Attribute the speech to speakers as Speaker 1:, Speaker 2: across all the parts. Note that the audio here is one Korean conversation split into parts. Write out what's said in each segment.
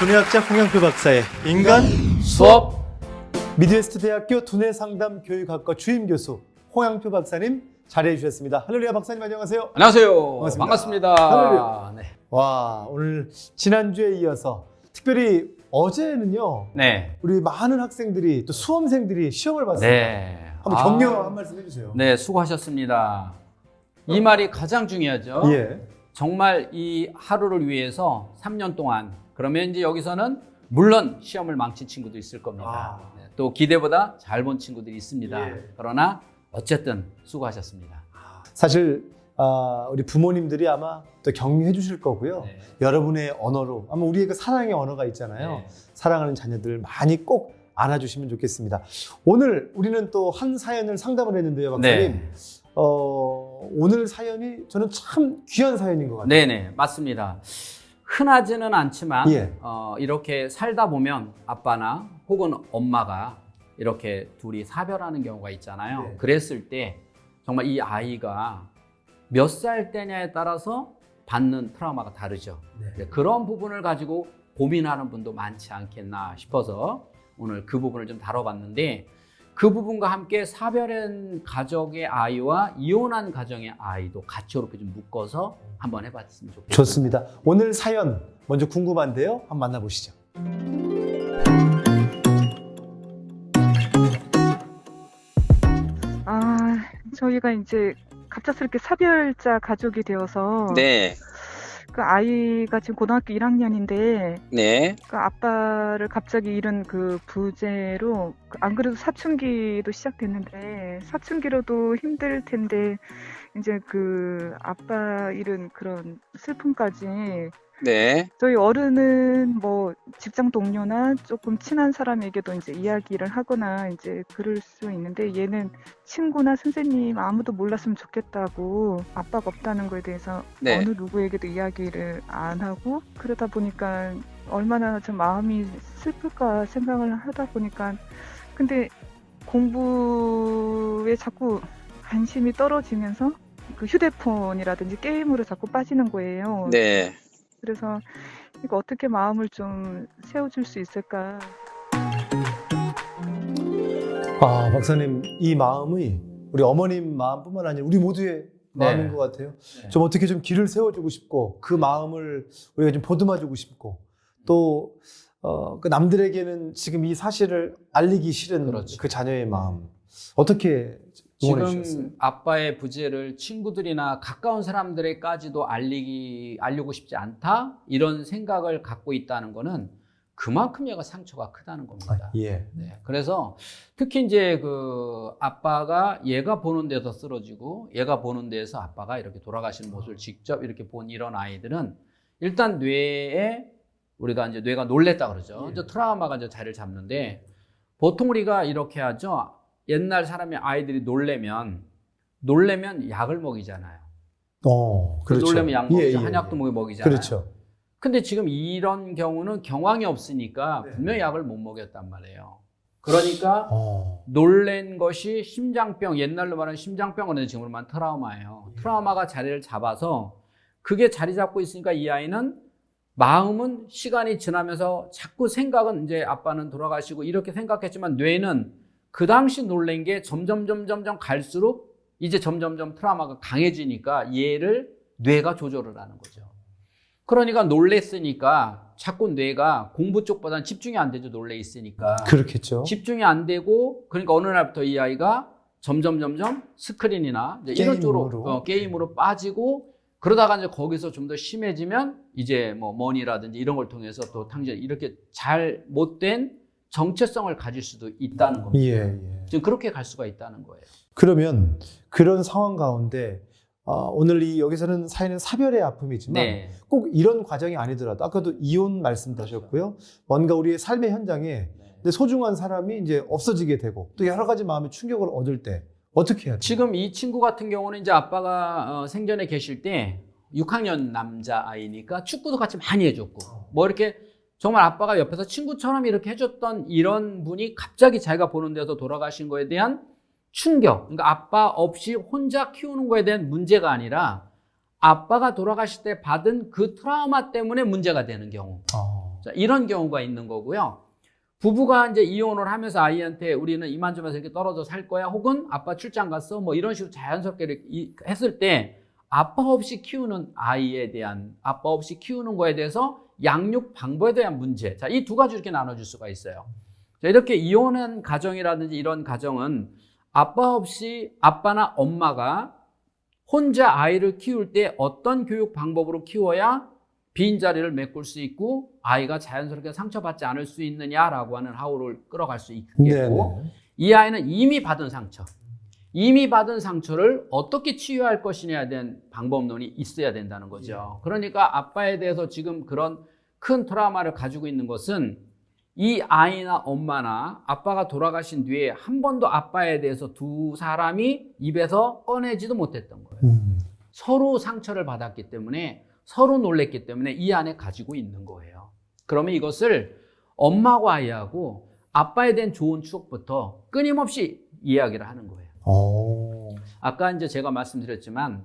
Speaker 1: 두뇌학자 홍영표 박사의 인간
Speaker 2: 수업
Speaker 1: 미드웨스트 대학교 두뇌상담 교육학과 주임 교수 홍영표 박사님 자리해 주셨습니다. 할렐루야 박사님 안녕하세요.
Speaker 2: 안녕하세요.
Speaker 1: 반갑습니다.
Speaker 2: 반갑습니다.
Speaker 1: 할렐루야.
Speaker 2: 네.
Speaker 1: 와 오늘 지난주에 이어서 특별히 어제는요
Speaker 2: 네.
Speaker 1: 우리 많은 학생들이 또 수험생들이 시험을 봤습니다.
Speaker 2: 네.
Speaker 1: 한번
Speaker 2: 아,
Speaker 1: 격려 한 말씀 해주세요.
Speaker 2: 네, 수고하셨습니다. 이 말이 가장 중요하죠.
Speaker 1: 예.
Speaker 2: 정말 이 하루를 위해서 3년 동안 그러면 이제 여기서는 물론 시험을 망친 친구도 있을 겁니다.
Speaker 1: 아.
Speaker 2: 네, 또 기대보다 잘 본 친구들이 있습니다.
Speaker 1: 예.
Speaker 2: 그러나 어쨌든 수고하셨습니다.
Speaker 1: 사실 아, 우리 부모님들이 아마 또 격려해 주실 거고요.
Speaker 2: 네.
Speaker 1: 여러분의 언어로 아마 우리의 그 사랑의 언어가 있잖아요.
Speaker 2: 네.
Speaker 1: 사랑하는 자녀들 많이 꼭 안아주시면 좋겠습니다. 오늘 우리는 또 한 사연을 상담을 했는데요, 박사님.
Speaker 2: 네.
Speaker 1: 어, 오늘 사연이 저는 참 귀한 사연인 것 같아요.
Speaker 2: 네네 맞습니다. 흔하지는 않지만
Speaker 1: 예.
Speaker 2: 어, 이렇게 살다 보면 아빠나 혹은 엄마가 이렇게 둘이 사별하는 경우가 있잖아요.
Speaker 1: 네.
Speaker 2: 그랬을 때 정말 이 아이가 몇 살 때냐에 따라서 받는 트라우마가 다르죠.
Speaker 1: 네.
Speaker 2: 그런 부분을 가지고 고민하는 분도 많지 않겠나 싶어서 오늘 그 부분을 좀 다뤄봤는데 그 부분과 함께 사별한 가족의 아이와 이혼한 가정의 아이도 같이 이렇게 좀 묶어서 한번 해봤으면 좋겠습니다.
Speaker 1: 좋습니다. 오늘 사연 먼저 궁금한데요. 한번 만나보시죠.
Speaker 3: 아, 저희가 이제 갑작스럽게 사별자 가족이 되어서
Speaker 4: 네,
Speaker 3: 그 아이가 지금 고등학교 1학년인데
Speaker 4: 네,
Speaker 3: 그 아빠를 갑자기 잃은 그 부재로 그안 그래도 사춘기도 시작됐는데 사춘기로도 힘들 텐데 이제 그 아빠 잃은 그런 슬픔까지
Speaker 4: 네,
Speaker 3: 저희 어른은 뭐 직장 동료나 조금 친한 사람에게도 이제 이야기를 하거나 이제 그럴 수 있는데 얘는 친구나 선생님 아무도 몰랐으면 좋겠다고 아빠가 없다는 거에 대해서
Speaker 4: 네.
Speaker 3: 어느 누구에게도 이야기를 안 하고 그러다 보니까 얼마나 좀 마음이 슬플까 생각을 하다 보니까 근데 공부에 자꾸 관심이 떨어지면서 그 휴대폰이라든지 게임으로 자꾸 빠지는 거예요.
Speaker 4: 네.
Speaker 3: 그래서 이거 어떻게 마음을 좀 세워줄 수 있을까?
Speaker 1: 아, 박사님, 이 마음이 우리 어머님 마음뿐만 아니라 우리 모두의
Speaker 2: 네.
Speaker 1: 마음인 것 같아요.
Speaker 2: 네.
Speaker 1: 좀 어떻게 좀 길을 세워주고 싶고 그 마음을 우리가 좀 보듬어주고 싶고 또 어, 그 남들에게는 지금 이 사실을 알리기 싫은
Speaker 2: 그렇죠.
Speaker 1: 그 자녀의 마음 어떻게 주셨어요?
Speaker 2: 지금 아빠의 부재를 친구들이나 가까운 사람들에까지도 알리기 알리고 싶지 않다 이런 생각을 갖고 있다는 거는 그만큼 얘가 상처가 크다는 겁니다.
Speaker 1: 예.
Speaker 2: 네, 그래서 특히 이제 그 아빠가 얘가 보는 데서 쓰러지고 얘가 보는 데서 아빠가 이렇게 돌아가시는 모습을 직접 이렇게 본 이런 아이들은 일단 뇌에 우리가 이제 뇌가 놀랬다 그러죠.
Speaker 1: 예.
Speaker 2: 이제 트라우마가 이제 자리를 잡는데 보통 우리가 이렇게 하죠. 옛날 사람의 아이들이 놀래면 놀래면 약을 먹이잖아요.
Speaker 1: 어, 그렇죠.
Speaker 2: 놀래면 약
Speaker 1: 예,
Speaker 2: 먹이죠.
Speaker 1: 예,
Speaker 2: 한약도
Speaker 1: 예.
Speaker 2: 먹이 먹이잖아요.
Speaker 1: 그렇죠.
Speaker 2: 근데 지금 이런 경우는 경황이 없으니까
Speaker 1: 네.
Speaker 2: 분명히 약을 못 먹였단 말이에요. 그러니까
Speaker 1: 어,
Speaker 2: 놀란 것이 심장병, 옛날로 말하는 심장병은 지금으로 말하면 트라우마예요. 트라우마가 자리를 잡아서 그게 자리 잡고 있으니까 이 아이는 마음은 시간이 지나면서 자꾸 생각은 이제 아빠는 돌아가시고 이렇게 생각했지만 뇌는 그 당시 놀란 게 점점 점점점 갈수록 이제 점점점 트라우마가 강해지니까 얘를 뇌가 조절을 하는 거죠. 그러니까 놀랬으니까 자꾸 뇌가 공부 쪽보다는 집중이 안 되죠. 놀래 있으니까.
Speaker 1: 그렇겠죠.
Speaker 2: 집중이 안 되고 그러니까 어느 날부터 이 아이가 점점 점점 스크린이나 이런 쪽으로
Speaker 1: 게임으로.
Speaker 2: 어, 게임으로 빠지고 그러다가 이제 거기서 좀 더 심해지면 이제 뭐 머니라든지 이런 걸 통해서 또 탕제 이렇게 잘 못된 정체성을 가질 수도 있다는 겁니다.
Speaker 1: 예, 예.
Speaker 2: 지금 그렇게 갈 수가 있다는 거예요.
Speaker 1: 그러면 그런 상황 가운데 어, 오늘 이 여기서는 사연은 사별의 아픔이지만
Speaker 2: 네.
Speaker 1: 꼭 이런 과정이 아니더라도 아까도 이혼 말씀하셨고요. 뭔가 우리의 삶의 현장에 내 소중한 사람이 이제 없어지게 되고 또 여러 가지 마음의 충격을 얻을 때 어떻게 해야 돼요?
Speaker 2: 지금 이 친구 같은 경우는 이제 아빠가 어, 생전에 계실 때 6학년 남자 아이니까 축구도 같이 많이 해줬고 뭐 이렇게 정말 아빠가 옆에서 친구처럼 이렇게 해줬던 이런 분이 갑자기 자기가 보는 데서 돌아가신 거에 대한 충격. 그러니까 아빠 없이 혼자 키우는 거에 대한 문제가 아니라 아빠가 돌아가실 때 받은 그 트라우마 때문에 문제가 되는 경우.
Speaker 1: 어,
Speaker 2: 자, 이런 경우가 있는 거고요. 부부가 이제 이혼을 하면서 아이한테 우리는 이만저만해서 이렇게 떨어져 살 거야. 혹은 아빠 출장 갔어. 뭐 이런 식으로 자연스럽게 했을 때 아빠 없이 키우는 아이에 대한 아빠 없이 키우는 거에 대해서 양육 방법에 대한 문제. 자, 이 두 가지 이렇게 나눠줄 수가 있어요. 자, 이렇게 이혼한 가정이라든지 이런 가정은 아빠 없이 아빠나 엄마가 혼자 아이를 키울 때 어떤 교육 방법으로 키워야 빈자리를 메꿀 수 있고 아이가 자연스럽게 상처받지 않을 수 있느냐라고 하는 하우를 끌어갈 수 있겠고
Speaker 1: 네네.
Speaker 2: 이 아이는 이미 받은 상처, 이미 받은 상처를 어떻게 치유할 것이냐에 대한 방법론이 있어야 된다는 거죠. 그러니까 아빠에 대해서 지금 그런 큰 트라우마를 가지고 있는 것은 이 아이나 엄마나 아빠가 돌아가신 뒤에 한 번도 아빠에 대해서 두 사람이 입에서 꺼내지도 못했던 거예요.
Speaker 1: 음.
Speaker 2: 서로 상처를 받았기 때문에 서로 놀랬기 때문에 이 안에 가지고 있는 거예요. 그러면 이것을 엄마하고 아이하고 아빠에 대한 좋은 추억부터 끊임없이 이야기를 하는 거예요.
Speaker 1: 어.
Speaker 2: 아까 이제 제가 말씀드렸지만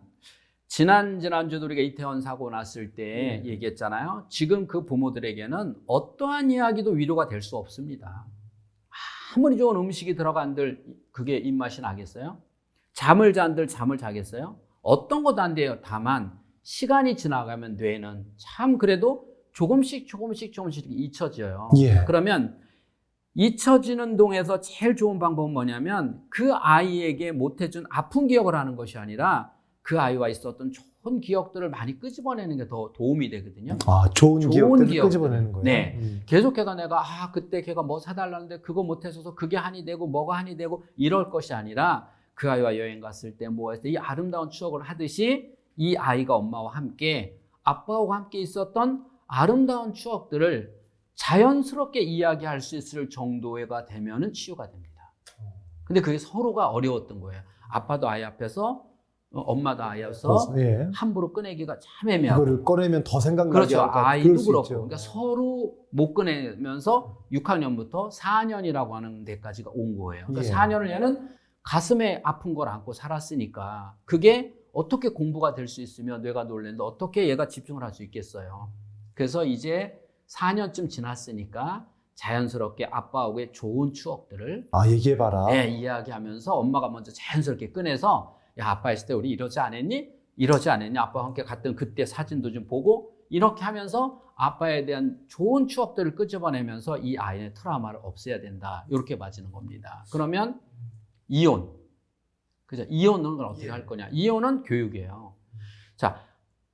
Speaker 2: 지난 지난주도 우리가 이태원 사고 났을 때
Speaker 1: 네.
Speaker 2: 얘기했잖아요. 지금 그 부모들에게는 어떠한 이야기도 위로가 될 수 없습니다. 아무리 좋은 음식이 들어간들 그게 입맛이 나겠어요? 잠을 잔들 잠을 자겠어요? 어떤 것도 안 돼요. 다만 시간이 지나가면 뇌는 참 그래도 조금씩 조금씩 조금씩 잊혀져요.
Speaker 1: 예.
Speaker 2: 그러면 잊혀지는 동에서 제일 좋은 방법은 뭐냐면 그 아이에게 못해준 아픈 기억을 하는 것이 아니라 그 아이와 있었던 좋은 기억들을 많이 끄집어내는 게 더 도움이 되거든요.
Speaker 1: 아, 좋은,
Speaker 2: 좋은
Speaker 1: 기억들을
Speaker 2: 기억들.
Speaker 1: 끄집어내는 거예요.
Speaker 2: 네.
Speaker 1: 음.
Speaker 2: 계속해서 내가 아 그때 걔가 뭐 사달라는데 그거 못해줘서 그게 한이 되고 뭐가 한이 되고 이럴 것이 아니라 그 아이와 여행 갔을 때 뭐 했을 때 이 아름다운 추억을 하듯이 이 아이가 엄마와 함께 아빠와 함께 있었던 아름다운 추억들을 자연스럽게 이야기할 수 있을 정도가 되면은 치유가 됩니다. 근데 그게 서로가 어려웠던 거예요. 아빠도 아이 앞에서 어, 엄마도 아이 앞에서
Speaker 1: 예.
Speaker 2: 함부로 꺼내기가 참 애매하고
Speaker 1: 이거를 꺼내면 더 생각나게
Speaker 2: 그렇죠.
Speaker 1: 할까?
Speaker 2: 아이도 그렇고. 그러니까 서로 못 꺼내면서 6학년부터 4년이라고 하는 데까지가 온 거예요. 그러니까
Speaker 1: 예.
Speaker 2: 4년을 얘는 가슴에 아픈 걸 안고 살았으니까 그게 어떻게 공부가 될 수 있으며 뇌가 놀랬는데 어떻게 얘가 집중을 할 수 있겠어요. 그래서 이제 4년쯤 지났으니까 자연스럽게 아빠하고의 좋은 추억들을
Speaker 1: 아, 얘기해봐라.
Speaker 2: 네, 이야기하면서 엄마가 먼저 자연스럽게 꺼내서 야 아빠 있을 때 우리 이러지 않았니? 이러지 않았니? 아빠와 함께 갔던 그때 사진도 좀 보고 이렇게 하면서 아빠에 대한 좋은 추억들을 끄집어내면서 이 아이의 트라우마를 없애야 된다. 이렇게 맞는 겁니다. 그러면 이혼. 그죠? 이혼은 어떻게 할 거냐? 이혼은 교육이에요. 자,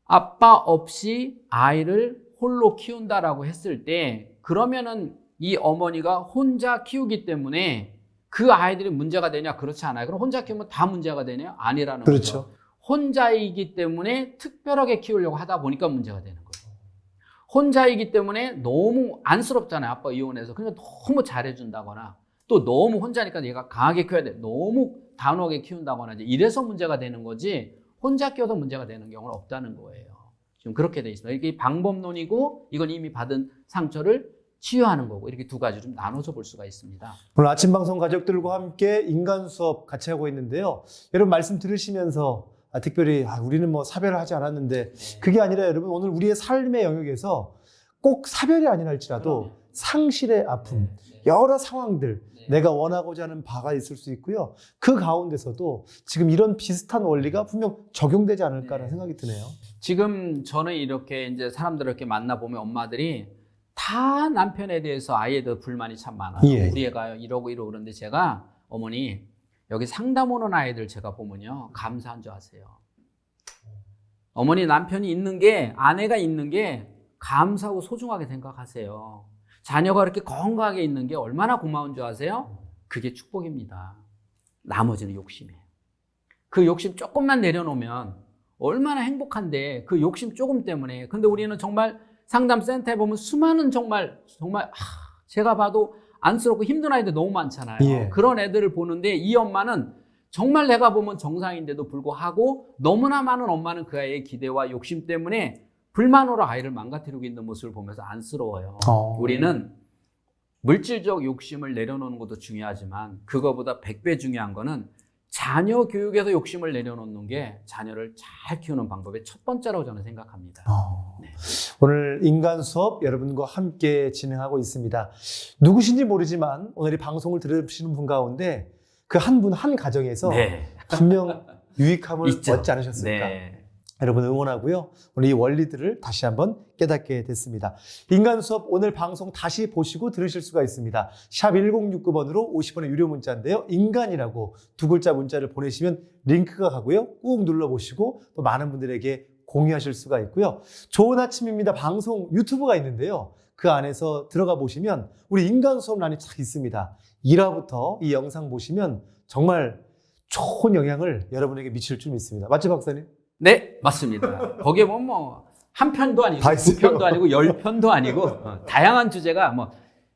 Speaker 2: 아빠 없이 아이를 홀로 키운다라고 했을 때 그러면은 이 어머니가 혼자 키우기 때문에 그 아이들이 문제가 되냐? 그렇지 않아요. 그럼 혼자 키우면 다 문제가 되냐? 아니라는
Speaker 1: 그렇죠.
Speaker 2: 거죠. 혼자이기 때문에 특별하게 키우려고 하다 보니까 문제가 되는 거예요. 혼자이기 때문에 너무 안쓰럽잖아요. 아빠 이혼해서. 그러니까 너무 잘해준다거나 또 너무 혼자니까 얘가 강하게 키워야 돼. 너무 단호하게 키운다거나 이제 이래서 문제가 되는 거지 혼자 키워도 문제가 되는 경우는 없다는 거예요. 지금 그렇게 돼 있습니다. 이게 방법론이고 이건 이미 받은 상처를 치유하는 거고 이렇게 두 가지로 좀 나눠서 볼 수가 있습니다.
Speaker 1: 오늘 아침 방송 가족들과 함께 인간 수업 같이 하고 있는데요. 여러분 말씀 들으시면서 아, 특별히 아, 우리는 뭐 사별을 하지 않았는데 그게 아니라 여러분 오늘 우리의 삶의 영역에서 꼭 사별이 아니라 할지라도
Speaker 2: 그럼요.
Speaker 1: 상실의 아픔, 여러 상황들 내가 원하고자 하는 바가 있을 수 있고요. 그 가운데서도 지금 이런 비슷한 원리가 분명 적용되지 않을까라는
Speaker 2: 네.
Speaker 1: 생각이 드네요.
Speaker 2: 지금 저는 이렇게 이제 사람들을 이렇게 만나 보면 엄마들이 다 남편에 대해서 아이에 대해 불만이 참 많아요.
Speaker 1: 예.
Speaker 2: 우리 애가 이러고 이러고 그런데 제가 어머니 여기 상담 오는 아이들 제가 보면요. 감사한 줄 아세요. 어머니 남편이 있는 게 아내가 있는 게 감사하고 소중하게 생각하세요. 자녀가 이렇게 건강하게 있는 게 얼마나 고마운 줄 아세요? 그게 축복입니다. 나머지는 욕심이에요. 그 욕심 조금만 내려놓으면 얼마나 행복한데 그 욕심 조금 때문에. 근데 우리는 정말 상담센터에 보면 수많은 정말 정말 하, 제가 봐도 안쓰럽고 힘든 아이들 너무 많잖아요.
Speaker 1: 예.
Speaker 2: 그런 애들을 보는데 이 엄마는 정말 내가 보면 정상인데도 불구하고 너무나 많은 엄마는 그 아이의 기대와 욕심 때문에 불만으로 아이를 망가뜨리고 있는 모습을 보면서 안쓰러워요.
Speaker 1: 어.
Speaker 2: 우리는 물질적 욕심을 내려놓는 것도 중요하지만 그거보다 100배 중요한 거는 자녀 교육에서 욕심을 내려놓는 게 자녀를 잘 키우는 방법의 첫 번째라고 저는 생각합니다.
Speaker 1: 어,
Speaker 2: 네.
Speaker 1: 오늘 인간 수업 여러분과 함께 진행하고 있습니다. 누구신지 모르지만 오늘 이 방송을 들으시는 분 가운데 그 한 분한 가정에서
Speaker 2: 네.
Speaker 1: 분명 유익함을
Speaker 2: 있죠.
Speaker 1: 얻지 않으셨을까?
Speaker 2: 네.
Speaker 1: 여러분 응원하고요. 오늘 이 원리들을 다시 한번 깨닫게 됐습니다. 인간 수업 오늘 방송 다시 보시고 들으실 수가 있습니다. 샵 1069번으로 50원의 유료 문자인데요. 인간이라고 두 글자 문자를 보내시면 링크가 가고요. 꾹 눌러보시고 또 많은 분들에게 공유하실 수가 있고요. 좋은 아침입니다. 방송 유튜브가 있는데요. 그 안에서 들어가 보시면 우리 인간 수업란이 쫙 있습니다. 1화부터 이 영상 보시면 정말 좋은 영향을 여러분에게 미칠 줄 믿습니다. 맞죠, 박사님?
Speaker 2: 네, 맞습니다. 거기에 보면 뭐 한 편도 아니고
Speaker 1: 다
Speaker 2: 두. 편도 아니고 열 편도 아니고 어, 다양한 주제가 뭐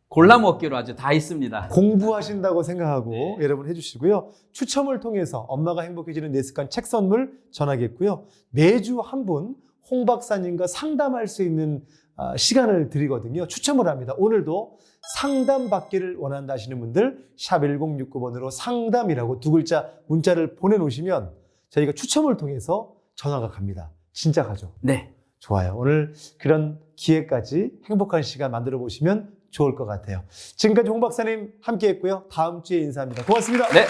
Speaker 2: 골라 먹기로 아주 다 있습니다.
Speaker 1: 공부하신다고 생각하고
Speaker 2: 네.
Speaker 1: 여러분 해주시고요. 추첨을 통해서 엄마가 행복해지는 내 습관 책 선물 전하겠고요. 매주 한 분 홍 박사님과 상담할 수 있는 아, 시간을 드리거든요. 추첨을 합니다. 오늘도 상담 받기를 원한다 하시는 분들 샵 1069번으로 상담이라고 두 글자 문자를 보내놓으시면 저희가 추첨을 통해서 전화가 갑니다. 진짜 가죠.
Speaker 2: 네.
Speaker 1: 좋아요. 오늘 그런 기회까지 행복한 시간 만들어 보시면 좋을 것 같아요. 지금까지 홍 박사님 함께 했고요. 다음 주에 인사합니다. 고맙습니다.
Speaker 2: 네.